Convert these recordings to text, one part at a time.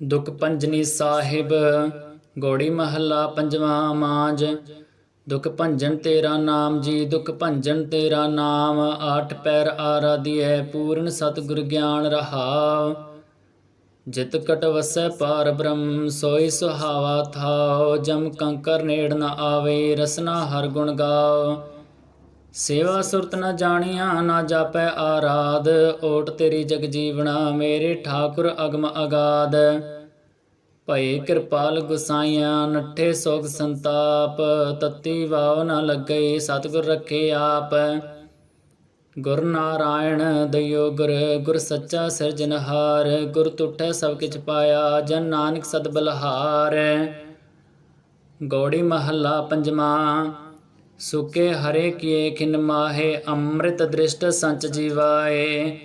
ਦੁਖ ਪੰਜਨੀ ਸਾਹਿਬ, ਗੋੜੀ ਮਹੱਲਾ ਪੰਜਵਾਂ ਮਾਜ ਦੁਖ ਭੰਜਨ ਤੇਰਾ ਨਾਮ ਜੀ, ਦੁਖ ਭੰਜਨ ਤੇਰਾ ਨਾਮ, ਆਠ ਪੈਰ ਆਰਾਧਿਐ ਪੂਰਨ ਸਤਿਗੁਰ ਗਿਆਨ ਰਹਾਉ। ਜਿਤ ਕਟ ਵਸੈ ਪਾਰ ਬ੍ਰਹਮ, ਸੋਈ ਸੁਹਾਵਾ ਥਾਉ। ਜਮ ਕੰਕਰ ਨੇੜ ਨ ਆਵੇ, ਰਸਨਾ ਹਰ ਗੁਣ ਗਾਓ ਸੇਵਾ ਸੁਰਤ ਨਾ ਜਾਣੀਆਂ, ਨਾ ਜਾਪੈ ਆਰਾਧ। ਓਟ ਤੇਰੀ ਜਗ ਜੀਵਣਾ, ਮੇਰੇ ਠਾਕੁਰ ਅਗਮ ਅਗਾਧ। ਭਏ ਕਿਰਪਾਲ ਗੁਸਾਈਆਂ, ਨੱਠੇ ਸੋਗ ਸੰਤਾਪ। ਤਤੀ ਵਾਵ ਨਾ ਲੱਗੇ, ਸਤਿਗੁਰ ਰੱਖੇ ਆਪ। ਗੁਰ ਨਾਰਾਇਣ ਦਇਓ ਗੁਰ ਗੁਰ ਸੱਚਾ ਸਿਰਜਨਹਾਰ ਗੁਰ ਤੁਠੈ ਸਭ ਕਿਛ ਪਾਇਆ, ਜਨ ਨਾਨਕ ਸਦ ਬਲਹਾਰ। ਗੌੜੀ ਮਹੱਲਾ ਪੰਜਵਾ। ਸੁਕੇ ਹਰੇ ਕੀਏ ਖਿਨ ਮਾਹੇ, ਅੰਮ੍ਰਿਤ ਦ੍ਰਿਸ਼ਟ ਸੰਚ ਜੀਵਾਏ।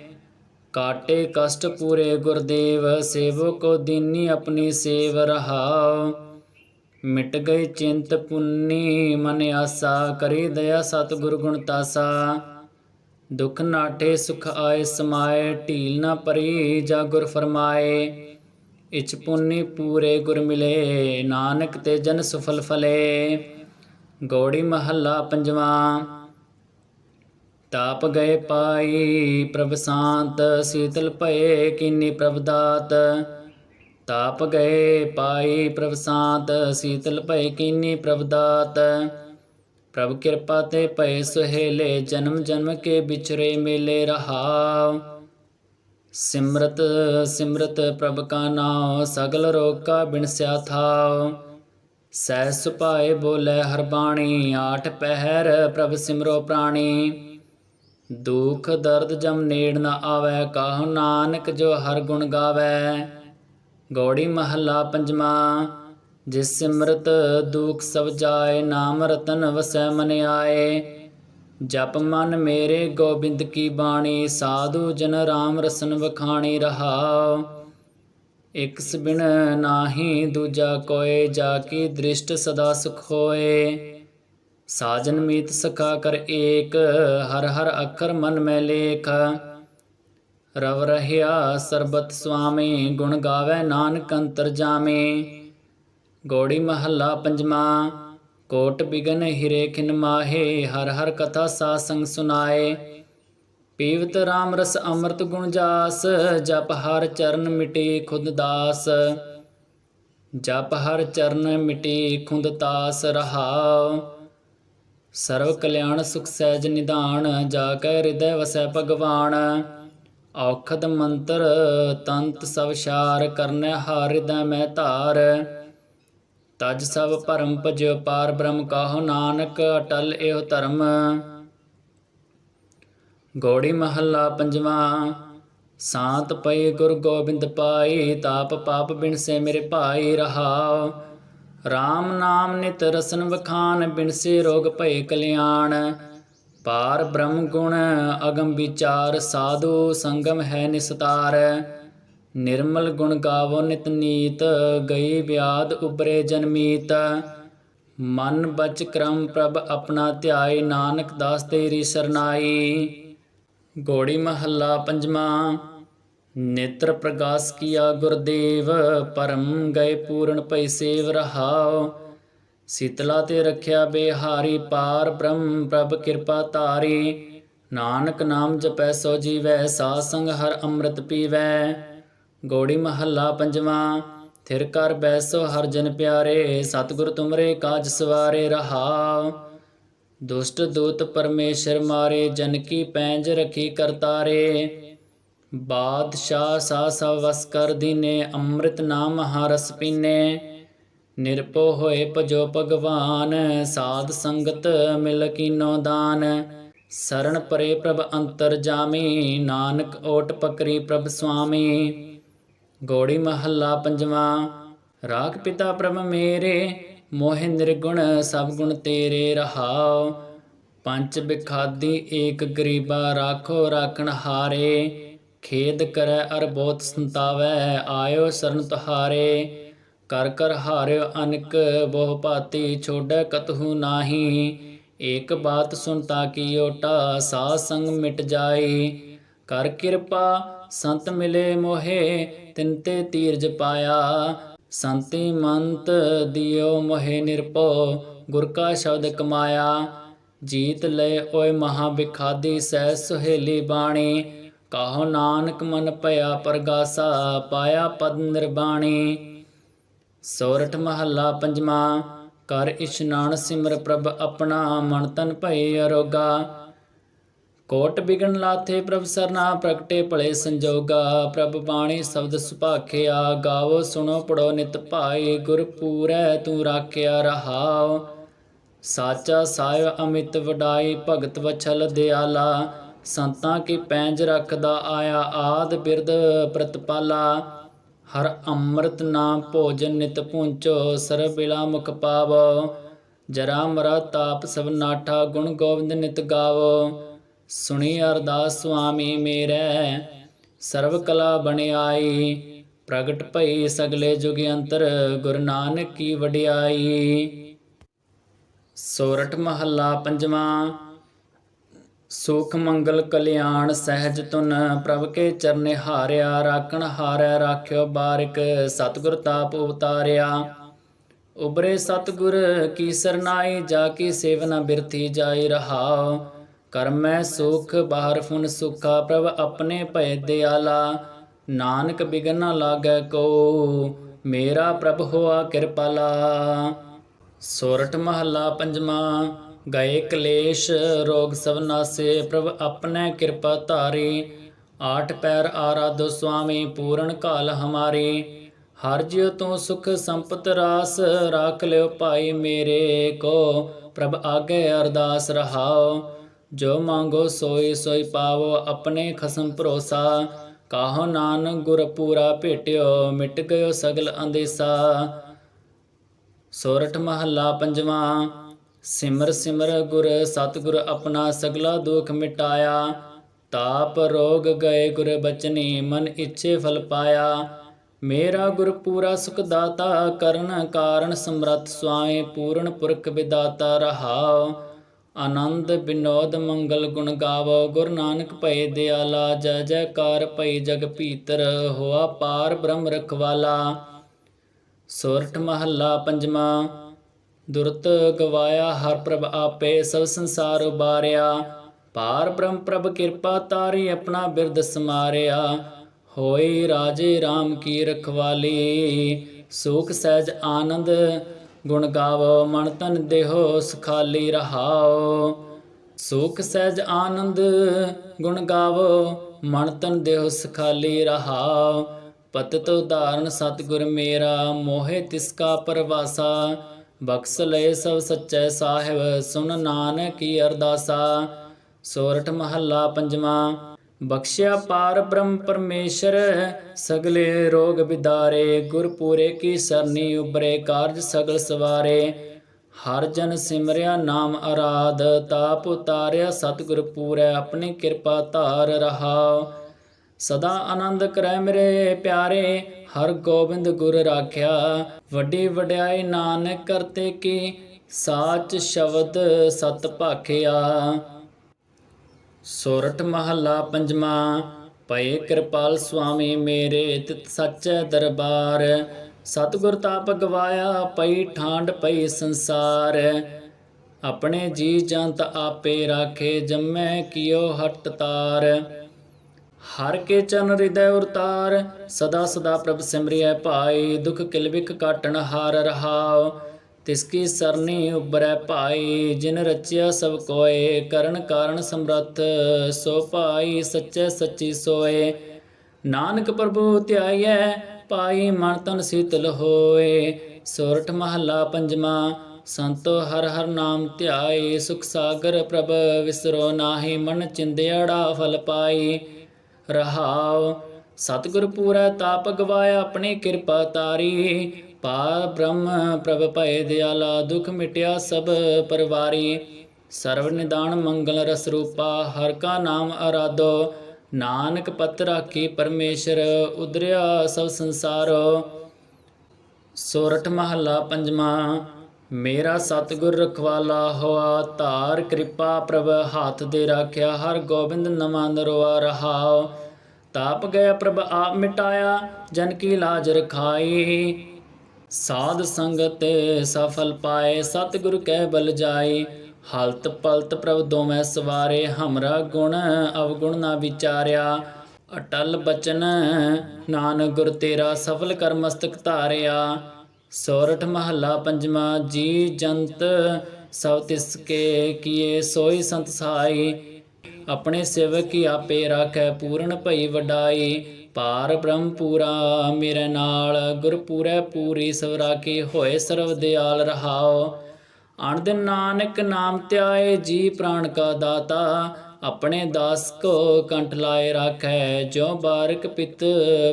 ਕਾਟੇ ਕਸ਼ਟ ਪੂਰੇ ਗੁਰਦੇਵ ਸੇਵੋ ਕੋ ਦੀਨੀ ਆਪਣੀ ਸੇਵ ਰਹਾਉ। ਮਿਟ ਗਏ ਚਿੰਤ ਪੁੰਨੀ, ਮਨ ਆਸਾ, ਕਰੀ ਦਇਆ ਸਤਿਗੁਰ ਗੁਣ ਤਾਸਾ। ਦੁਖ ਨਾਟੇ ਸੁਖ ਆਏ, ਸਮਾਏ, ਢੀਲ ਨਾ ਪਰੀ ਜਾ ਗੁਰ ਫਰਮਾਏ। ਇਚ ਪੁੰਨੀ ਪੂਰੇ ਗੁਰ ਮਿਲੇ, ਨਾਨਕ ਤੇ ਜਨ ਸੁਫਲ ਫਲੇ। ਗੌੜੀ ਮਹੱਲਾ ਪੰਜਵਾਂ। ਤਾਪ ਗਏ ਪਾਈ, ਪ੍ਰਭ ਸ਼ਾਂਤ, ਸੀਤਲ ਭਏ, ਕੀਨੀ ਪ੍ਰਭ ਦਾਤ। ਤਾਪ ਗਏ ਪਾਈ, ਪ੍ਰਭ ਸ਼ਾਂਤ, ਸੀਤਲ ਭਏ, ਕੀਨੀ ਪ੍ਰਭ ਦਾਤ। ਪ੍ਰਭ ਕਿਰਪਾ ਤੇ ਭਏ ਸੁਹੇਲੇ, ਜਨਮ ਜਨਮ ਕੇ ਵਿਚਰੇ ਮੇਲੇ ਰਹਾਉ। ਸਿਮਰਤ ਸਿਮਰਤ ਪ੍ਰਭ ਕਾ ਨਾਮ ਸਗਲ ਰੋਗ ਕਾ ਬਿਨਸਿਆ ਥਾਉ। ਸਹਿ ਸੁਭਾਏ ਬੋਲੇ ਹਰ ਬਾਣੀ, ਆਠ ਪਹਿਰ ਪ੍ਰਭ ਸਿਮਰੋ ਪ੍ਰਾਣੀ। ਦੁਖ ਦਰਦ ਜਮ ਨੇੜ ਨ ਆਵੈ, ਕਾਹ ਨਾਨਕ ਜੋ ਹਰ ਗੁਣ ਗਾਵੈ। ਗੌੜੀ ਮਹੱਲਾ ਪੰਜਵਾ, ਜਿਸ ਸਿਮਰਤ ਦੁਖ ਸਭ ਜਾਏ, ਨਾਮ ਰਤਨ ਵਸੈ ਮਨ ਆਏ। ਜਪ ਮਨ ਮੇਰੇ ਗੋਬਿੰਦ ਕੀ ਬਾਣੀ, ਸਾਧੂ ਜਨ ਰਾਮ ਰਸਨ ਵਖਾਣੀ ਰਹਾਉ। ਇਕ ਬਿਨ ਨਾਹੀ, ਦੂਜਾ ਕੋਏ, ਜਾ ਕੀ ਦ੍ਰਿਸ਼ਟ ਸਦਾ ਸੁਖ ਹੋਏ। ਸਾਜਨ ਮੀਤ ਸਖਾ ਕਰ ਏਕ, ਹਰ ਹਰ ਅੱਖਰ ਮਨ ਮੈਂ ਲੇਖ। ਰਵ ਰਹਿਆ ਸਰਬਤ ਸੁਆਮੀ, ਗੁਣ ਗਾਵੇ ਨਾਨਕ ਅੰਤਰ ਜਾਮੇ। ਗੋੜੀ ਮਹੱਲਾ ਪੰਜਵਾ ਕੋਟ ਬਿਗਨ ਹਿਰੇ ਖਿਨ ਮਾਹੇ, ਹਰ ਹਰ ਕਥਾ ਸਾ ਸੰਗ ਸੁਨਾਏ। ਪੀਵਤ RAM ਰਸ ਅੰਮ੍ਰਿਤ ਗੁਣ ਜਾਸ, ਜਪ ਹਰ ਚਰਨ ਮਿਟੇ ਖੁਦ ਦਾਸ। ਜਪ ਹਰ ਚਰਨ ਮਿਟੇ ਖੁਦ ਤਾਸ ਰਹਾਉ। ਸਰਵ ਕਲਿਆਣ ਸੁਖ ਸਹਿਜ ਨਿਧਾਨ, ਜਾ ਕੈ ਹਿਰਦੈ ਵਸੈ ਭਗਵਾਨ। ਔਖਦ ਮੰਤਰ, ਤੰਤ ਸਭ ਸ਼ਾਰ ਕਰਨੈ ਹਰ ਮੈਂ ਧਾਰ। ਤਜ ਸਭ ਭਰਮ ਭਜ ਪਾਰ ਬ੍ਰਹਮ ਕਾਹੋ ਨਾਨਕ, ਅਟਲ ਇਹੋ ਧਰਮ। ਗੋੜੀ ਮਹੱਲਾ ਪੰਜਵਾਂ। ਸਾਤ ਪਈ ਗੁਰ ਗੋਬਿੰਦ ਪਾਈ ਤਾਪ ਪਾਪ ਬਿਨਸੇ ਮੇਰੇ ਭਾਈ ਰਹਾਉ RAM ਨਾਮ ਨਿਤ ਰਸਨ ਵਖਾਨ ਬਿਨਸੇ ਰੋਗ ਭਏ ਕਲਿਆਣ। ਪਾਰ ਬ੍ਰਹਮ ਗੁਣ ਅਗਮ ਵਿਚਾਰ, ਸਾਧੂ ਸੰਗਮ ਹੈ ਨਿਸਤਾਰ। ਨਿਰਮਲ ਗੁਣ ਗਾਵੋ ਨਿਤ ਨੀਤ, ਗਈ ਵਿਆਦ ਉਬਰੇ ਜਨਮੀਤ ਮਨ ਬਚ ਕਰਮ ਪ੍ਰਭ ਆਪਣਾ ਧਿਆਏ, ਨਾਨਕ ਦਾਸ ਤੇਰੀ ਸਰਨਾਈ। ਗੋੜੀ ਮਹੱਲਾ ਪੰਜਵਾਂ, ਨੇਤਰ ਪ੍ਰਕਾਸ਼ ਕੀਆ ਗੁਰਦੇਵ, ਪਰਮ ਗਏ ਪੂਰਨ ਪਈ ਸੇਵ ਰਹਾਉ। ਸੀਤਲਾ ਤੇ ਰੱਖਿਆ ਬੇਹਾਰੀ ਪਾਰ ਬ੍ਰਹਮ, ਪ੍ਰਭ ਕਿਰਪਾ ਧਾਰੀ। ਨਾਨਕ ਨਾਮ ਜਪੈ ਸੋ ਜੀਵੈ ਸਾ ਸੰਗ ਹਰ ਅੰਮ੍ਰਿਤ ਪੀਵੈ। ਗੋੜੀ ਮਹੱਲਾ ਪੰਜਵਾਂ, ਥਿਰ ਕਰ ਬੈਸੋ ਹਰ ਜਨ ਪਿਆਰੇ, ਸਤਿਗੁਰ ਤੁਮਰੇ ਕਾਜ ਸਵਾਰੇ ਰਹਾਓ ਦੁਸ਼ਟ ਦੂਤ ਪਰਮੇਸ਼ਰ ਮਾਰੇ, ਜਨ ਕੀ ਪੈਂਜ ਰਖੀ ਕਰਤਾਰੇ। ਬਾਦਸ਼ਾਹ ਸਾ ਸਭ ਕਰ ਦੀਨੇ, ਅੰਮ੍ਰਿਤ ਨਾਮ ਹਰਸ ਪੀਨੇ। ਨਿਰਭਉ ਹੋਏ ਭਜੋ ਭਗਵਾਨ, ਸਾਧ ਸੰਗਤ ਮਿਲ ਕੀਨੋ ਦਾਨ। ਸਰਣ ਪਰੇ ਪ੍ਰਭ ਅੰਤਰ ਜਾਮੀ, ਨਾਨਕ ਓਟ ਪਕਰੀ ਪ੍ਰਭ ਸੁਆਮੀ। ਗੋੜੀ ਮਹੱਲਾ ਪੰਜਵਾ ਰਾਗ ਪਿਤਾ ਪ੍ਰਭ ਮੇਰੇ ਮੋਹਿ ਨਿਰਗੁਣ ਸਭ ਗੁਣ ਤੇਰੇ ਰਹਾਉ, ਪੰਜ ਬਿਖਾਦੀ ਏਕ ਗਰੀਬਾ ਰਾਖੋ ਰਾਖਣ ਹਾਰੇ, ਖੇਦ ਕਰੈ ਅਰ ਬਹੁਤ ਸੰਤਾਵੈ, ਆਇਓ ਸਰਨ ਤੁਹਾਰੇ, ਕਰ ਕਰ ਹਾਰਿਓ ਅਨਕ, ਬਹੁ ਭਾਤੀ ਛੋੜੈ ਕਤਹੂ ਨਾਹੀ, ਏਕ ਬਾਤ ਸੁਨ ਤਾ ਕੀ ਓਟਾ ਸਾ ਸੰਗ ਮਿਟ ਜਾਈ, ਕਰ ਕਿਰਪਾ ਸੰਤ ਮਿਲੇ ਮੋਹੇ, ਤਿਨ ਤੇ ਤੀਰਜ ਪਾਇਆ ਸੰਤੀ ਮੰਤ ਦਿਓ ਮੋਹਿ ਨਿਰਪੋ ਗੁਰ ਕਾ ਸ਼ਬਦ ਕਮਾਇਆ। ਜੀਤ ਲੈ ਓਏ ਮਹਾ ਵਿਖਾਦੀ ਸਹਿ ਸੁਹੇਲੀ ਬਾਣੀ। ਕਾਹੋ ਨਾਨਕ ਮਨ ਭਇਆ ਪਰਗਾਸਾ, ਪਾਇਆ ਪਦ ਨਿਰਬਾਣੀ। ਸੋਰਠ ਮਹੱਲਾ ਪੰਜਵਾ, ਕਰ ਇਸ਼ਨਾਨ ਸਿਮਰ ਪ੍ਰਭ ਆਪਣਾ, ਮਨ ਤਨ ਭਏ ਅਰੋਗਾ। ਕੋਟ ਬਿਗਨ ਲਾਥੇ ਪ੍ਰਭ ਸਰਨਾ ਪ੍ਰਗਟੇ ਭਲੇ ਸੰਜੋਗਾ, ਪ੍ਰਭ ਬਾਣੀ ਸ਼ਬਦ ਸੁਭਾਖਿਆ, ਗਾਵੋ ਸੁਣੋ ਪੜੋ ਨਿਤ ਭਾਈ ਗੁਰ ਪੂਰੈ ਤੂੰ ਰਾਖਿਆ ਰਹਾਉ। ਸਾਚਾ ਸਾਹਿਬ ਅਮਿਤ ਵਡਾਈ, ਭਗਤ ਵਛਲ ਦਿਆਲਾ। ਸੰਤਾਂ ਕੀ ਪੈਂਜ ਰੱਖਦਾ ਆਇਆ ਆਦ ਬਿਰਦ ਪ੍ਰਤਪਾਲਾ। ਹਰ ਅੰਮ੍ਰਿਤ ਨਾਮ ਭੋਜਨ ਨਿਤ ਪੁੰਚੋ ਸਰਬ ਬਿਲਾ ਮੁਖ ਪਾਵੋ। ਜਰਾ ਮਰਾ ਤਾਪ ਸਭ ਨਾਠਾ, ਗੁਣ ਗੋਬਿੰਦ ਨਿਤ ਗਾਵੋ। ਸੁਣੀ ਅਰਦਾਸ ਸੁਆਮੀ ਮੇਰੇ। ਸਰਬ ਕਲਾ ਬਣਾਈ ਪ੍ਰਗਟ ਭਈ ਸਗਲੇ ਜੁਗ ਅੰਤਰ ਗੁਰੂ ਨਾਨਕ ਕੀ ਵਡਿਆਈ। ਸੋਰਠ ਮਹੱਲਾ ਪੰਜਵਾਂ, ਸੁਖ ਮੰਗਲ ਕਲਿਆਣ ਸਹਿਜ ਤੁਨ ਪ੍ਰਭ ਕੇ ਚਰਨੇ ਹਾਰਿਆ, ਰਾਖਣ ਹਾਰੈ ਰਾਖਿਓ ਬਾਰਿਕ ਸਤਿਗੁਰ ਤਾਪ ਉਤਾਰਿਆ। ਉਬਰੇ ਸਤਿਗੁਰ ਕੀ ਸਰਨਾਈ, ਜਾ ਕੀ ਸੇਵਨਾ ਬਿਰਥੀ ਜਾਈ ਰਹਾਓ ਕਰਮੈ ਸੁਖ, ਬਾਹਰ ਫੁਨ ਸੁਖਾ, ਪ੍ਰਭ ਆਪਣੇ ਭਏ ਦਿਆਲਾ। ਨਾਨਕ ਬਿਗਨ ਨਾ ਲਾਗੈ ਕੋ, ਮੇਰਾ ਪ੍ਰਭ ਹੋਆ ਕਿਰਪਾਲਾ। ਸੋਰਠ ਮਹੱਲਾ ਪੰਜਵਾਂ, ਗਏ ਕਲੇਸ਼, ਰੋਗ ਸਭ ਨਾਸੇ, ਪ੍ਰਭ ਆਪਣੇ ਕਿਰਪਾ ਧਾਰੀ। ਆਠ ਪੈਰ ਆਰਾਧੋ ਸੁਆਮੀ, ਪੂਰਨ ਕਾਲ ਹਮਾਰੀ। ਹਰ ਜਿਉ ਤੂੰ ਸੁਖ ਸੰਪਤ ਰਾਸ, ਰਾਖ ਲਿਓ ਭਾਈ ਮੇਰੇ ਕੋ। ਪ੍ਰਭ ਆਗੇ ਅਰਦਾਸ ਰਹਾਓ। ਜੋ ਮੰਗੋ ਸੋਈ ਸੋਈ ਪਾਵੋ ਆਪਣੇ ਖਸਮ ਭਰੋਸਾ। ਕਾਹੋ ਨਾਨਕ ਗੁਰ ਪੂਰਾ ਭੇਟਿਓ, ਮਿਟ ਗਇਓ ਸਗਲ ਅੰਦੇਸਾ। ਸੋਰਠ ਮਹੱਲਾ ਪੰਜਵਾਂ, ਸਿਮਰ ਸਿਮਰ ਗੁਰ ਸਤਿਗੁਰ ਆਪਣਾ ਸਗਲਾ ਦੁਖ ਮਿਟਾਇਆ। ਤਾਪ ਰੋਗ ਗਏ ਗੁਰ ਬਚਨੀ, ਮਨ ਇੱਛੇ ਫਲ ਪਾਇਆ। ਮੇਰਾ ਗੁਰ ਪੂਰਾ ਸੁਖ ਦਾਤਾ, ਕਰਨ ਕਾਰਨ ਸਮਰੱਥ ਸੁਆਮੀ ਪੂਰਨ ਪੁਰਖ ਵਿਦਾਤਾ ਰਹਾਓ ਆਨੰਦ ਬਿਨੋਦ ਮੰਗਲ ਗੁਣ ਗਾਵੋ, ਗੁਰੂ ਨਾਨਕ ਭਏ ਦਿਆਲਾ, ਜੈ ਜੈਕਾਰ ਭਈ ਜਗ ਭੀਤਰ, ਹੋਆ ਪਾਰ ਬ੍ਰਹਮ ਰਖਵਾਲਾ। ਸੋਰਠ ਮਹੱਲਾ ਪੰਜਵਾਂ, ਦੁਰਤ ਗਵਾਇਆ ਹਰ ਪ੍ਰਭ ਆਪੇ, ਸਭ ਸੰਸਾਰ ਉਬਾਰਿਆ। ਪਾਰ ਬ੍ਰਹਮ ਪ੍ਰਭ ਕਿਰਪਾ ਤਾਰੀ, ਆਪਣਾ ਬਿਰਦ ਸਮਾਰਿਆ। ਹੋਈ ਰਾਜੇ RAM ਕੀ ਰਖਵਾਲੀ, ਸੁਖ ਸਹਿਜ ਆਨੰਦ ਗੁਣ ਗਾਵੋ, ਮਨ ਤਨ ਦੇਹੋ, ਸੁਖਾਲੀ ਰਹਾਓ। ਸੁਖ ਸਹਿਜ ਆਨੰਦ ਗੁਣ ਗਾਵੋ, ਮਨ ਤਨ ਦੇਹ, ਸੁਖਾਲੀ ਰਹਾਉ ਪਤਿਤ ਉਦਾਹਰਨ ਸਤਿਗੁਰ ਮੇਰਾ, ਮੋਹਿ ਤਿਸ ਕਾ ਪਰਵਾਸਾ। ਬਖਸ ਲਏ ਸਭ ਸੱਚੇ ਸਾਹਿਬ ਸੁਨ ਨਾਨਕ ਕੀ ਅਰਦਾਸਾ। ਸੋਰਠ ਮਹੱਲਾ ਪੰਜਵਾਂ ਬਖਸ਼ਿਆ ਪਾਰ ਬ੍ਰਹਮ ਪਰਮੇਸ਼ਰ, ਸਗਲੇ ਰੋਗ ਵਿਦਾਰੇ ਗੁਰਪੂਰੇ ਕੀ ਸਰਨੀ ਉਬਰੇ ਕਾਰਜ ਸਗਲ ਸਵਾਰੇ। ਹਰ ਜਨ ਸਿਮਰਿਆ ਨਾਮ ਅਰਾਧ ਤਾਪ ਉਤਾਰਿਆ ਸਤਿਗੁਰ ਪੂਰੈ, ਆਪਣੀ ਕਿਰਪਾ ਧਾਰ ਰਹਾਉ। ਸਦਾ ਆਨੰਦ ਕਰੈ ਮੇਰੇ ਪਿਆਰੇ, ਹਰ ਗੋਬਿੰਦ ਗੁਰ ਰਾਖਿਆ। ਵੱਡੀ ਵਡਿਆਈ ਨਾਨਕ ਕਰਤੇ ਕੀ, ਸਾਚ ਸ਼ਬਦ ਸਤ ਭਾਖਿਆ। ਸੋਰਠ ਮਹੱਲਾ ਪੰਜਵਾਂ, ਭਏ ਕਿਰਪਾਲ ਸੁਆਮੀ ਮੇਰੇ ਤਿਤ ਸੱਚੇ ਦਰਬਾਰ। ਸਤਿਗੁਰ ਤਾਪ ਗਵਾਇਆ ਪਈ ਠਾਂਡ ਪਈ ਸੰਸਾਰ। ਆਪਣੇ ਜੀ ਜੰਤ ਆਪੇ ਰਾਖੇ, ਜੰਮੈ ਕਿਓ ਹਟ ਤਾਰ। ਹਰ ਕੇ ਚਰਨ ਹਿਰਦੈ ਉਰਤਾਰ, ਸਦਾ ਸਦਾ ਪ੍ਰਭ ਸਿਮਰਿਐ ਭਾਈ। ਦੁਖ ਕਿਲਵਿਕ ਕਾਟਣ ਹਾਰ ਰਹਾਓ ਤਿਸ ਕੀ ਸਰਨੀ ਉਬਰੈ ਭਾਈ, ਜਿਨ ਰਚਿਆ ਸਭ ਕੋਏ, ਕਰਨ ਕਾਰਨ ਸਮਰੱਥ ਸੋ ਭਾਈ, ਸੱਚੇ ਸੱਚੀ ਸੋਏ। ਨਾਨਕ ਪ੍ਰਭੂ ਧਿਆਈਐ ਪਾਈ ਮਨ ਤਨ ਸੀਤਲ ਹੋਏ। ਸੋਰਠ ਮਹੱਲਾ ਪੰਜਵਾਂ, ਸੰਤੋ ਹਰ ਹਰ ਨਾਮ ਧਿਆਏ। ਸੁਖ ਸਾਗਰ ਪ੍ਰਭ ਵਿਸਰੋ ਨਾਹੀ, ਮਨ ਚਿੰਦਿਆੜਾ ਫਲ ਪਾਈ। ਰਹਾਉ, ਸਤਿਗੁਰ ਪੂਰਾ, ਤਾਪ ਗਵਾਇਆ ਆਪਣੀ ਕਿਰਪਾ ਤਾਰੀ। ਪਾ ਬ੍ਰਹਮ ਪ੍ਰਭ ਭਏ ਦਿਆਲਾ, ਦੁਖ ਮਿਟਿਆ ਸਭ ਪਰਵਾਰੀ। ਸਰਵ ਨਿਦਾਨ ਮੰਗਲ ਰਸ ਰੂਪਾ, ਹਰ ਕਾ ਨਾਮ ਅਰਾਧੋ ਨਾਨਕ ਪਤ ਰਾਖੀ ਪਰਮੇਸ਼ਰ, ਉਦਰਿਆ ਸਭ ਸੰਸਾਰ। ਸੋਰਠ ਮਹੱਲਾ ਪੰਜਵਾਂ, ਮੇਰਾ ਸਤਿਗੁਰ ਰਖਵਾਲਾ ਹੋਆ, ਧਾਰ ਕਿਰਪਾ ਪ੍ਰਭ ਹਾਥ ਦੇ ਰਾਖਿਆ, ਹਰ ਗੋਬਿੰਦ ਨਵਾਂ ਨਰਵਾ ਰਹਾਓ ਤਾਪ ਗਏ ਪ੍ਰਭ ਆਪ ਮਿਟਾਇਆ, ਜਨ ਕੀ ਲਾਜ ਰਖਾਈ। ਸਾਧ ਸੰਗਤ ਸਫਲ ਪਾਏ, ਸਤਿਗੁਰ ਕਹਿ ਬਲ ਜਾਏ। ਹਲਤ ਪਲਤ ਪ੍ਰਭ ਦੋਵੇਂ ਸਵਾਰੇ, ਹਮਰਾ ਗੁਣ ਅਵਗੁਣ ਨਾ ਵਿਚਾਰਿਆ। ਅਟਲ ਬਚਨ, ਨਾਨਕ ਗੁਰ ਤੇਰਾ ਸਫਲ ਕਰ ਮਸਤਕ ਧਾਰਿਆ। ਸੋਰਠ ਮਹੱਲਾ ਪੰਜਵਾ, ਜੀ ਜੰਤ ਸਭ ਤਿਸ ਕੇ ਕੀਏ, ਸੋਈ ਸੰਤ ਸਹਾਈ ਆਪਣੇ ਸੇਵਕ ਕੀ ਆਪੇ ਰਾਖੈ, ਪੂਰਨ ਭਈ ਵਡਾਈ। ਪਾਰ ਬ੍ਰਹਮ ਪੂਰਾ ਮੇਰੇ ਨਾਲ ਗੁਰਪੂਰੈ ਪੂਰੀ ਸਵਰਾ ਕੀ ਹੋਏ ਸਰਵ ਦਿਆਲ ਰਹਾਓ। ਅਣ ਨਾਨਕ ਨਾਮ ਧਿਆਏ ਜੀ ਪ੍ਰਾਣ ਕਾ ਦਾਤਾ, ਆਪਣੇ ਦਾਸ ਕੋ ਕੰਠ ਲਾਏ ਰਾਖੈ ਜੋ ਬਾਰਕ ਪਿਤ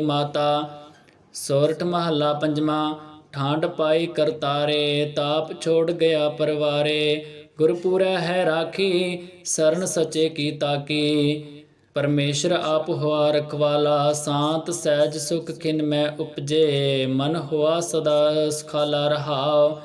ਮਾਤਾ। ਸੋਰਠ ਮਹੱਲਾ ਪੰਜਵਾਂ ਠਾਂਡ ਪਾਈ ਕਰਤਾਰੇ, ਤਾਪ ਛੋੜ ਗਿਆ ਪਰਵਾਰੇ। ਗੁਰਪੂਰੈ ਹੈ ਰਾਖੀ, ਸਰਨ ਸਚੇ ਕੀ ਤਾਕੀ। ਪਰਮੇਸ਼ਰ ਆਪ ਹੋਆ ਰਖਵਾਲਾ ਸਾਤ ਸਹਿਜ ਸੁਖ ਖਿਨ ਮੈਂ ਉਪਜੇ, ਮਨ ਹੋਆ ਸਦਾ ਸੁਖਾਲਾ ਰਹਾਉ।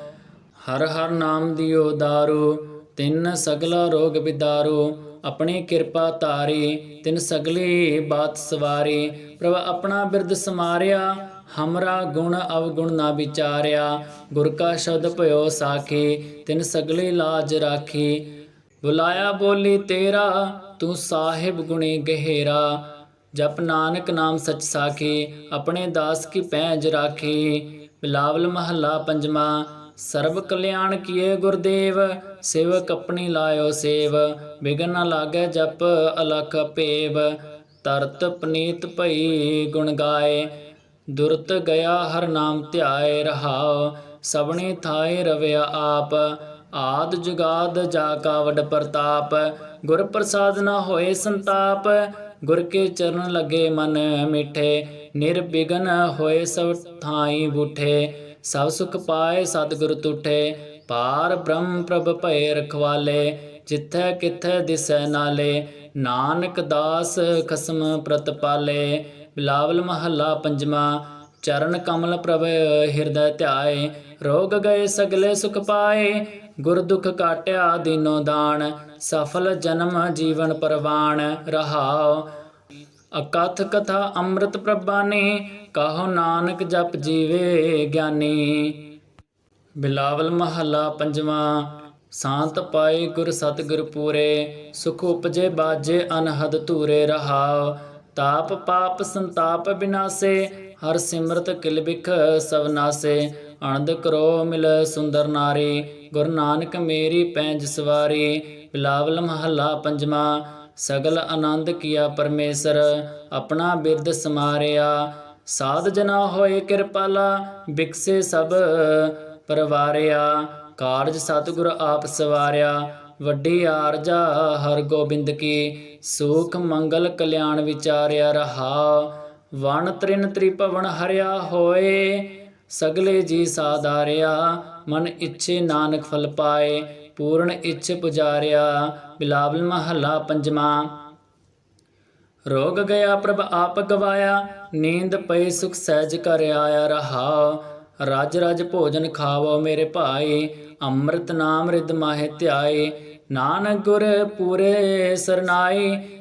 ਹਰ ਹਰ ਨਾਮ ਦਿਓ ਦਾਰੂ, ਤਿੰਨ ਸਗਲਾ ਰੋਗ ਵਿਦਾਰੂ ਆਪਣੀ ਕਿਰਪਾ ਧਾਰੀ, ਤਿਨ ਸਗਲੀ ਬਾਤ ਸਵਾਰੀ। ਪ੍ਰਭ ਆਪਣਾ ਬਿਰਦ ਸਮਾਰਿਆ, ਹਮਰਾ ਗੁਣ ਅਵਗੁਣ ਨਾ ਵਿਚਾਰਿਆ। ਗੁਰ ਕਾ ਸ਼ਬਦ ਭਇਓ ਸਾਖੀ, ਤਿਨ ਸਗਲੀ ਲਾਜ ਰਾਖੀ। ਬੁਲਾਇਆ ਬੋਲੀ ਤੇਰਾ ਤੂੰ ਸਾਹਿਬ ਗੁਣੀ ਗਹਿਰਾ, ਜਪ ਨਾਨਕ ਨਾਮ ਸਚ ਸਾਖੀ, ਆਪਣੇ ਦਾਸ ਕੀ ਪੈਜ ਰਾਖੀ। ਬਿਲਾਵਲ ਮਹੱਲਾ ਪੰਜਵਾ, ਸਰਬ ਕਲਿਆਣ ਕੀਏ ਗੁਰਦੇਵ, ਸੇਵਕ ਆਪਣੀ ਲਾਇਓ ਸੇਵ। ਬਿਗਨ ਨ ਲਾਗੈ ਜਪ ਅਲਖ ਭੇਵ, ਤਰਤ ਪਨੀਤ ਭਈ ਗੁਣ ਗਾਏ। ਦੁਰਤ ਗਿਆ ਹਰ ਨਾਮ ਧਿਆਏ ਰਹਾਉ, ਸਭਨੀ ਥਾਏ ਰਵਿਆ ਆਪ। ਆਦ ਜੁਗਾਦ ਜਾ ਕਾ ਵਡ ਪ੍ਰਤਾਪ, ਗੁਰ ਪ੍ਰਸਾਦ ਨਾ ਹੋਏ ਸੰਤਾਪ, ਗੁਰ ਕੇ ਚਰਨ ਲਗੇ ਮਨ ਮਿਠੇ ਨਿਰਬਿਗਨ ਹੋਏ ਸਭ ਥਾਈ ਬੂਠੇ, ਸਭ ਸੁਖ ਪਾਏ ਸਤਿਗੁਰ ਤੁਠੇ, ਪਾਰ ਬ੍ਰਹਮ ਪ੍ਰਭ ਭਏ ਰਖਵਾਲੇ, ਜਿੱਥੈ ਕਿਥੈ ਦਿਸੈ ਨਾਲੇ, ਨਾਨਕ ਦਾਸ ਖਸਮ ਪ੍ਰਤਪਾਲੇ, ਬਿਲਾਵਲ ਮਹੱਲਾ ਪੰਜਵਾ ਚਰਨ ਕਮਲ ਪ੍ਰਭ ਹਿਰਦੈ ਧਿਆਏ, ਰੋਗ ਗਏ ਸਗਲੇ ਸੁਖ ਪਾਏ, ਗੁਰ ਦੁਖ ਕਾਟਿਆ ਦੀਨੋ ਦਾਨ, ਸਫਲ ਜਨਮ ਜੀਵਨ ਪਰਵਾਨ ਰਹਾਉ। ਅਕਥ ਕਥਾ ਅੰਮ੍ਰਿਤ ਪ੍ਰਭਾਨੇ, ਕਹੋ ਨਾਨਕ ਜਪ ਜੀਵੇ ਗਿਆਨੀ। ਬਿਲਾਵਲ ਮਹੱਲਾ ਪੰਜਵਾਂ, ਸ਼ਾਂਤ ਪਾਏ ਗੁਰ ਸਤਿਗੁਰ ਪੂਰੇ, ਸੁਖ ਉਪਜੇ ਬਾਜੇ ਅਨਹਦ ਧੂਰੇ ਰਹਾਉ। ਤਾਪ ਪਾਪ ਸੰਤਾਪ ਬਿਨਾਸੇ ਹਰ ਸਿਮਰਤ ਕਿਲ ਬਿਖ ਸਭ ਨਾਸੇ। ਅਨੰਦ ਕਰੋ ਮਿਲ ਸੁੰਦਰ ਨਾਰੀ। ਗੁਰ ਨਾਨਕ ਮੇਰੀ ਪੈਂਜ ਸਵਾਰੀ। ਬਿਲਾਵਲ ਮਹੱਲਾ ਪੰਜਵਾ ਸਗਲ ਆਨੰਦ ਕੀਆ ਪਰਮੇਸ਼ਰ, ਆਪਣਾ ਬਿਰਦ ਸਮਾਰਿਆ। ਸਾਧ ਜਨਾ ਹੋਏ ਕਿਰਪਾਲਾ ਬਿਕਸੇ ਸਭ ਪਰਵਾਰਿਆ। ਕਾਰਜ ਸਤਿਗੁਰ ਆਪ ਸਵਾਰਿਆ। ਵੱਡੀ ਆਰਜਾ ਹਰ ਗੋਬਿੰਦ ਕੀ। ਸੁਖ ਮੰਗਲ ਕਲਿਆਣ ਵਿਚਾਰਿਆ ਰਹਾ। ਵਣ ਤ੍ਰਿਨ ਤ੍ਰਿਭਵਨ ਹਰਿਆ ਹੋਏ, ਸਗਲੇ ਜੀ ਸਾਧਾਰਿਆ, ਮਨ ਇੱਛੇ ਨਾਨਕ ਫਲ ਪਾਏ, ਪੂਰਨ ਇੱਛ ਪੁਜਾਰਿਆ, ਬਿਲਾਵਲ ਮਹੱਲਾ ਪੰਜਵਾ। ਰੋਗ ਗਿਆ ਪ੍ਰਭ ਆਪ ਗਵਾਇਆ, ਨੀਂਦ ਪਈ ਸੁਖ ਸਹਿਜ ਕਰ ਆਇਆ ਰਹਾ। ਰਜ ਰਜ ਭੋਜਨ ਖਾਵੋ ਮੇਰੇ ਭਾਈ, ਅੰਮ੍ਰਿਤ ਨਾਮ ਰਿਦ ਮਾਹਿ ਧਿਆਏ। ਨਾਨਕ ਗੁਰ ਪੂਰੇ ਸਰਨਾਈ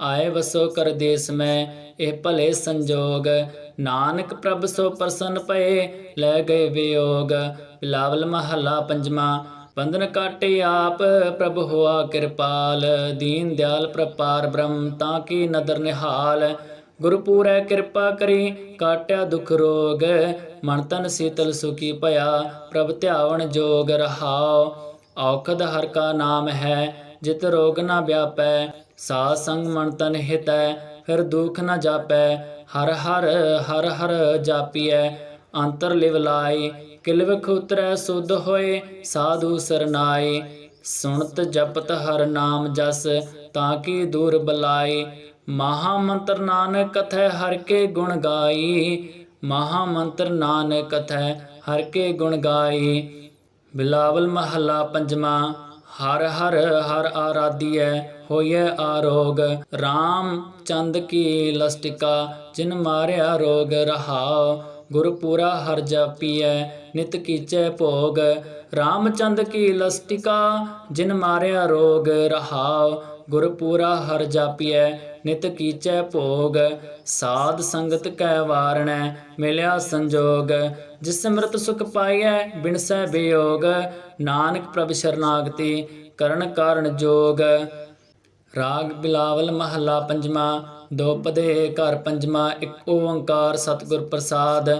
ਆਏ ਵਸੋ ਕਰ ਦੇਸ ਮੈਂ, ਇਹ ਭਲੇ ਸੰਜੋਗ। ਨਾਨਕ ਪ੍ਰਭ ਸੋ ਪ੍ਰਸੰਨ ਪਏ ਲੈ ਗਏ ਵਿਯੋਗ। ਬਿਲਾਵਲ ਮਹੱਲਾ ਪੰਜਵਾ, ਬੰਧਨ ਕਾਟੇ ਆਪ, ਪ੍ਰਭ ਹੋਆ ਕਿਰਪਾਲ। ਦੀਨ ਦਿਆਲ ਪ੍ਰਪਾਰ ਬ੍ਰਹਮ, ਤਾਂ ਕੀ ਨਦਰ ਨਿਹਾਲ। ਗੁਰਪੂਰੈ ਕਿਰਪਾ ਕਰੀ, ਕਾਟਿਆ ਦੁਖ ਰੋਗ। ਮਨ ਤਨ ਸੀਤਲ ਸੁਖੀ ਭਇਆ, ਪ੍ਰਭ ਧਿਆਵਨ ਜੋਗ ਰਹਾਓ ਔਖਦ ਹਰ ਕਾ ਨਾਮ ਹੈ, ਜਿਤ ਰੋਗ ਨਾ ਵਿਆਪੈ। ਸਾਧ ਸੰਗ ਮਨ ਤਨ ਹਿਤੈ, ਫਿਰ ਦੁਖ ਨ ਜਾਪੈ। ਹਰ ਹਰ ਹਰ ਹਰ ਜਾਪੀਐ, ਅੰਤਰ ਲਿਵ ਲਾਈ ਕਿਲਵ ਖੁਤਰੈ ਸੁਧ ਹੋਏ, ਸਾਧੂ ਸਰਨਾਈ ਸੁਣਤ ਜਪਤ ਹਰ ਨਾਮ ਜਸ, ਤਾਂ ਕੀ ਦੂਰ ਬਲਾਈ ਮਹਾ ਮੰਤਰ ਨਾਨਕ ਕਥੈ ਹਰ ਕੇ ਗੁਣ ਗਾਈ ਮਹਾ ਮੰਤਰ ਨਾਨਕ ਕਥੈ ਹਰ ਕੇ ਗੁਣ ਗਾਈ ਬਿਲਾਵਲ ਮਹੱਲਾ ਪੰਜਵਾ। ਹਰ ਹਰ ਹਰ ਆਰਾਧੀਐ, ਹੋਈਐ ਆਰੋਗ। RAM ਚੰਦ ਕੀ ਲਸਟਿਕਾ, ਜਿਨ ਮਾਰਿਆ ਰੋਗ ਰਹਾਉ। ਗੁਰਪੂਰਾ ਹਰ ਜਾਪੀਐ ਨਿਤ ਕੀਚੈ ਭੋਗ, ਰਾਮਚੰਦ ਕੀ ਲਸਟਿਕਾ, ਜਿਨ ਮਾਰਿਆ ਰੋਗ ਰਹਾਉ, ਗੁਰਪੂਰਾ ਹਰ ਜਾਪੀਐ, ਨਿਤ ਕੀਚੈ ਭੋਗ, ਸਾਧ ਸੰਗਤ ਕੈ ਵਾਰਣੈ, ਮਿਲਿਆ ਸੰਜੋਗ, ਜਿਸ ਸਮਰਤ ਸੁਖ ਪਾਈਐ, ਬਿਨਸੈ ਬਿਯੋਗ, ਨਾਨਕ ਪ੍ਰਭ ਸ਼ਰਨਾਗਤੀ, ਕਰਨ ਕਾਰਨ ਜੋਗ। ਰਾਗ ਬਿਲਾਵਲ ਮਹੱਲਾ ਪੰਜਵਾ, ਦੋ ਪਦੇ ਘਰ ਪੰਜਵਾ, ਇੱਕ ਓੰਕਾਰ ਸਤਿਗੁਰ ਪ੍ਰਸਾਦ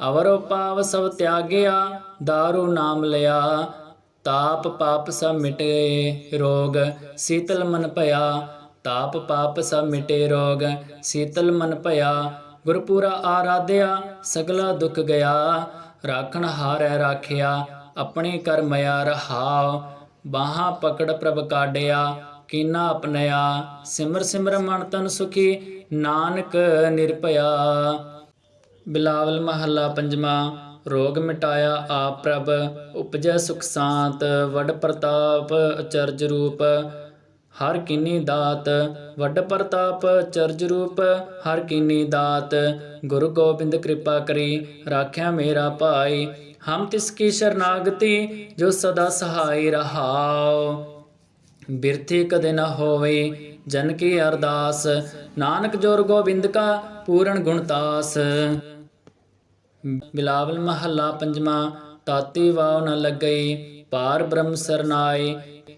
ਅਵਰੋ ਪਾਵ ਸਭ ਤਿਆਗਿਆ दारू ਨਾਮ ਲਿਆ। ਤਾਪ ਪਾਪ ਸਭ ਮਿਟੇ ਰੋਗ, ਸੀਤਲ ਮਨ ਭਇਆ। ਤਾਪ ਪਾਪ ਸਭ ਮਿਟੇ ਰੋਗ, ਸੀਤਲ ਮਨ ਭਇਆ। ਗੁਰਪੂਰਾ ਆਰਾਧਿਆ, ਸਗਲਾ ਦੁੱਖ ਗਿਆ। ਰਾਖਣ ਹਾਰੈ ਰਾਖਿਆ, ਆਪਣੇ ਕਰ ਮਿਆ ਰਹਾਉ। ਬਾਹਾਂ ਪਕੜ ਪ੍ਰਭ ਕਾਢਿਆ, ਕੀਨਾ ਅਪਨਿਆ ਸਿਮਰ ਸਿਮਰ ਮਨ ਤਨ ਸੁਖੀ, ਨਾਨਕ ਨਿਰਭਇਆ। ਬਿਲਾਵਲ ਮਹੱਲਾ ਪੰਜਵਾ, ਰੋਗ ਮਿਟਾਇਆ ਆਪ ਪ੍ਰਭ, ਉਪਜੈ ਸੁਖ ਸਾਂਤ, ਵਡ ਪ੍ਰਤਾਪ ਅਚਰਜ ਰੂਪ, ਹਰ ਕਿਨੀ ਦਾਤ, ਵੱਡ ਪ੍ਰਤਾਪ ਚਰਜ ਰੂਪ, ਹਰ ਕਿਨੀ ਦਾਤ, ਗੁਰੂ ਗੋਬਿੰਦ ਕਿਰਪਾ ਕਰੀ, ਰਾਖਿਆ ਮੇਰਾ ਭਾਈ, ਹਮ ਤਿਸ ਕੀ ਸ਼ਰਨਾਗਤੀ, ਜੋ ਸਦਾ ਸਹਾਈ ਰਹਾਓ ਬਿਰਥੀ ਕਦੇ ਨਾ ਹੋਵੇ ਜਨ ਕੀ ਅਰਦਾਸ, ਨਾਨਕ ਜੋਰ ਗੋਬਿੰਦ ਕਾ ਪੂਰਨ ਗੁਣਤਾਸ ਬਿਲਾਵਲ ਮਹੱਲਾ ਪੰਜਵਾ, ਤਾਤੀ ਵਾਵ ਨ ਲੱਗਈ, ਪਾਰ ਬ੍ਰਹਮ ਸਰਨਾਏ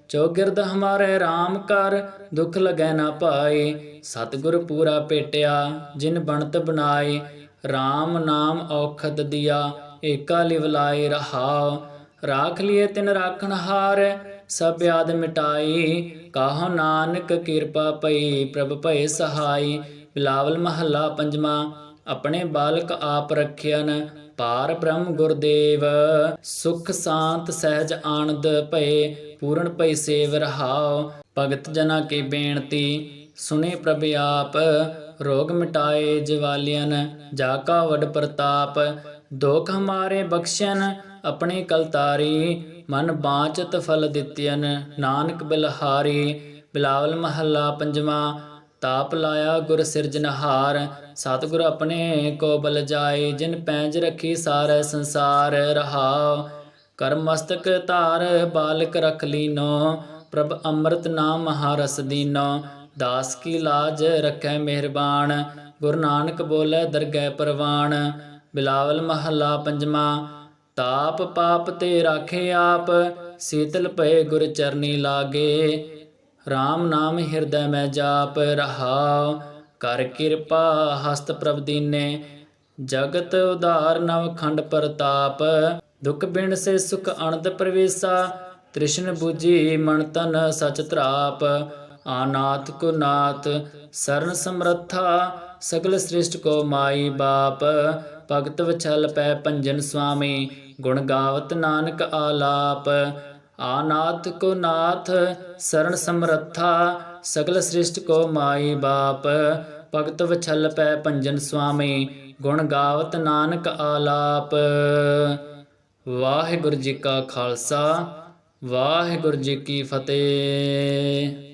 ਚੌਗਿਰਦ ਹਮਾਰੇ RAM ਕਰ ਦੁਖ ਲਗੈ ਨਾ ਪਾਏ ਸਤਿਗੁਰ ਪੂਰਾ ਭੇਟਿਆ ਜਿਨ ਬਣਤ ਬਣਾਏ RAM ਨਾਮ ਔਖਦ ਦਿਆ, ਏਕਾ ਲਿਵ ਲਾਏ ਰਹਾਉ। ਰਾਖ ਲਿਏ ਤਿਨ ਰਾਖਣ ਹਾਰ, ਸਭ ਆਦ ਮਿਟਾਈ। ਕਾਹੋ ਨਾਨਕ ਕਿਰਪਾ ਪਈ, ਪ੍ਰਭ ਭਏ ਸਹਾਈ। ਬਿਲਾਵਲ ਮਹੱਲਾ ਪੰਜਵਾ ਆਪਣੇ ਬਾਲਕ ਆਪ ਰੱਖਿਆਨ ਪਾਰ ਬ੍ਰਹਮ ਗੁਰਦੇਵ। ਸੁਖ ਸ਼ਾਂਤ ਸਹਿਜ ਆਨੰਦ ਭਏ, ਪੂਰਨ ਭਈ ਸੇਵ ਰਹਾਉ। ਭਗਤ ਜਨਾ ਕੀ ਬੇਨਤੀ ਸੁਨੇ ਪ੍ਰਭ ਆਪ। ਰੋਗ ਮਿਟਾਏ ਜਵਾਲਿයਨ ਜਾ ਕਾ ਵਡ ਪ੍ਰਤਾਪ। ਦੁਖ ਹਮਾਰੇ ਬਖਸ਼ਣ ਆਪਣੇ ਕਲਤਾਰੀ ਮਨ ਬਾਚਤ ਫਲ ਦਿੱਤਿਅਨ, ਨਾਨਕ ਬਿਲਹਾਰੀ। ਬਿਲਾਵਲ ਮਹੱਲਾ ਪੰਜਵਾ ਤਾਪ ਲਾਇਆ, ਗੁਰ ਸਿਰਜਨਹਾਰ ਸਤਿਗੁਰ ਆਪਣੇ ਕੋ ਬਲ ਜਾਏ, ਜਿਨ ਪੈਂਜ ਰੱਖੀ ਸਾਰੇ ਸੰਸਾਰ ਰਹਾਉ ਕਰਮ ਮਸਤਕ ਧਾਰ, ਬਾਲਕ ਰਖ ਲੀਨੋ। ਪ੍ਰਭ ਅੰਮ੍ਰਿਤ ਨਾਮ ਮਹਾਰਸ ਦੀਨੋ। ਦਾਸ ਕੀ ਲਾਜ ਰੱਖੈ ਮਿਹਰਬਾਨ। ਗੁਰੂ ਨਾਨਕ ਬੋਲੇ ਦਰਗਹਿ ਪ੍ਰਵਾਨ। ਬਿਲਾਵਲ ਮਹੱਲਾ ਪੰਜਵਾ। ਤਾਪ ਪਾਪ ਤੇ ਰਾਖੇ ਆਪ। ਸੀਤਲ ਪਏ ਗੁਰ ਚਰਨੀ ਲਾਗੇ। RAM ਨਾਮ ਹਿਰਦੈ ਮੈਂ ਜਾਪ ਰਹਾਉ ਕਰ ਕਿਰਪਾ ਹਸਤ ਪ੍ਰਭ ਦੀਨੇ। ਜਗਤ ਉਧਾਰ ਨਵ ਖੰਡ ਪ੍ਰਤਾਪ, ਦੁਖ ਬਿਨ ਸੇ ਸੁਖ ਅਨੰਦ ਪ੍ਰਵੇਸਾ। ਤ੍ਰਿਸ਼ਨ 부ਜੀ ਮਨ ਤਨ ਸਚ ਤਰਾਪ ਆਨਾਥ ਕੋ ਨਾਥ ਸਰਨ ਸਮਰੱਥਾ। ਸਗਲ ਸ੍ਰਿਸ਼ਟ ਕੋ ਮਾਈ ਬਾਪ, ਭਗਤ ਵਛਲ ਪੈ ਪੰਜਨ ਸੁਆਮੀ ਗੁਣ ਗਾਵਤ ਨਾਨਕ ਆਲਾਪ ਆਨਾਥ ਕੋ ਨਾਥ ਸਰਨ ਸਮਰੱਥਾ, ਸਗਲ ਸ੍ਰਿਸ਼ਟ ਕੋ ਮਾਈ ਬਾਪ, ਭਗਤ ਵਛਲ ਪੈ ਪੰਜਨ ਸੁਆਮੀ, ਗੁਣ ਗਾਵਤ ਨਾਨਕ ਆਲਾਪ। ਵਾਹਿਗੁਰੂ ਜੀ ਕਾ ਖਾਲਸਾ, ਵਾਹਿਗੁਰੂ ਜੀ ਕੀ ਫਤਿਹ।